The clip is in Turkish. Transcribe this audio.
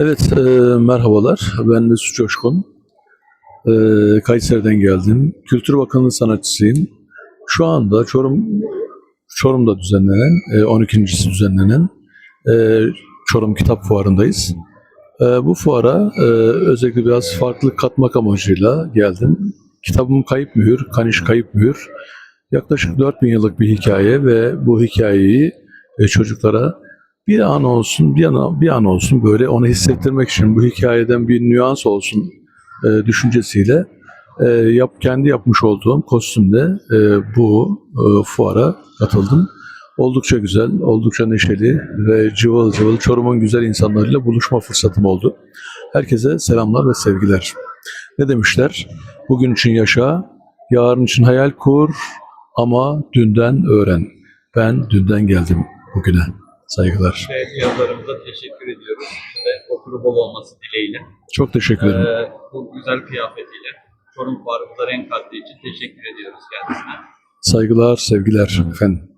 Evet, e, merhabalar. Ben Mesut Coşkun. E, Kayseri'den geldim. Kültür Bakanlığı sanatçısıyım. Şu anda Çorum Çorum'da düzenlenen, e, 12.si düzenlenen e, Çorum Kitap Fuarı'ndayız. E, bu fuara e, özellikle biraz farklılık katmak amacıyla geldim. Kitabım Kayıp Mühür, Kaniş Kayıp Mühür. Yaklaşık 4000 yıllık bir hikaye ve bu hikayeyi e, çocuklara bir an olsun, bir an, bir an olsun böyle onu hissettirmek için bu hikayeden bir nüans olsun e, düşüncesiyle e, yap, kendi yapmış olduğum kostümde e, bu e, fuara katıldım. Oldukça güzel, oldukça neşeli ve cıvıl cıvıl Çorum'un güzel insanlarıyla buluşma fırsatım oldu. Herkese selamlar ve sevgiler. Ne demişler? Bugün için yaşa, yarın için hayal kur ama dünden öğren. Ben dünden geldim bugüne. Saygılar. ve yazarımıza teşekkür ediyoruz. Ve okuru bol olması dileğiyle. Çok teşekkür ederim. Ee, bu güzel kıyafetiyle Çorum Fuarımıza renk kattığı için teşekkür ediyoruz kendisine. Saygılar, sevgiler efendim.